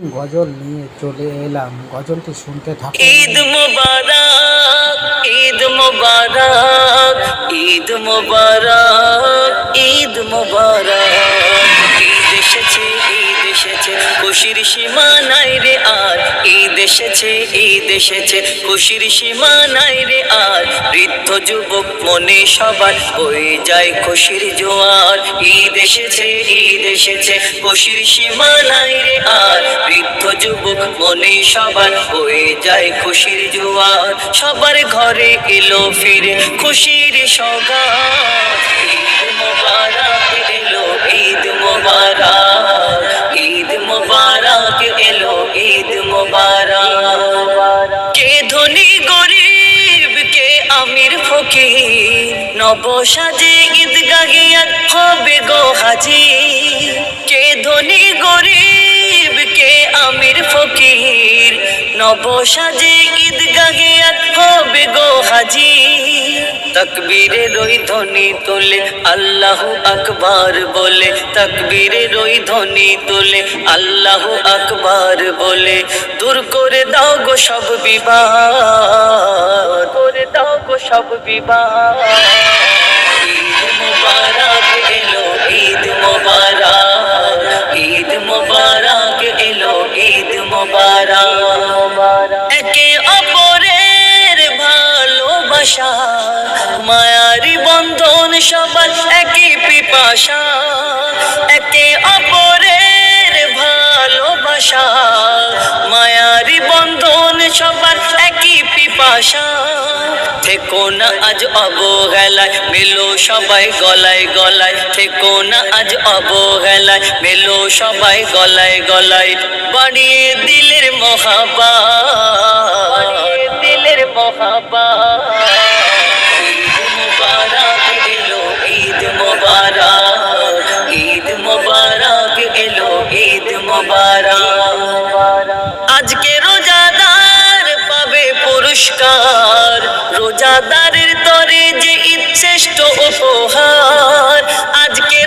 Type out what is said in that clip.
গজল নিয়ে চলে এলাম। গজলটি শুনতে থাকুন। ঈদ মুবারক ঈদ মুবারক ঈদ মুবারক। খুশির সীমা নাই রে আর। ঈদ এসেছে ঈদ এসেছে খুশির সীমা নাই রে আর। বৃদ্ধ যুবক মনে সবার হয়ে যায় খুশির জোয়ার। ঈদ এসেছে ঈদ এসেছে খুশির সীমা নাই রে আর। বৃদ্ধ যুবক মনে সবার হয়ে যায় খুশির জোয়ার। সবার ঘরে এলো ফিরে খুশির সগাত। ঈদ মোবারক এলো, ঈদ মোবারক। আমির ফকির নব সাজে ঈদ গাহিয়ার হবে গো হাজি। কে ধনী গরিব, কে আমির ফকির নব সাজে ঈদ গাহিয়ার হবে গো হাজি। তকবীরে রই ধ্বনি তোলে, আল্লাহ আকবার বলে। তকবীরে রই ধ্বনি তোলে, আল্লাহ আকবার বলে। দূর করে দাও গো সব বিবাদ। সব ঈদ মুবারক এলো ঈদ মুবারক ঈদ মুবারক এলো ঈদ মুবারক। একে অপরের ভালোবাসা, মায়ারি বন্ধন সবার একই পিপাসা। একে অপরের পিপাসা থেকো না আজ অবহেলায়, মেলো সবাই গলায় গলায়। থেকো না আজ অবহেলায়, মেলো সবাই গলায় গলায়। বাড়িয়ে দিলের মহাবা দিলের মহাবা ঈদ মুবারক পুরস্কার রোজাদারের তরে যে ইচ্ছেষ্ট উপহার আজকে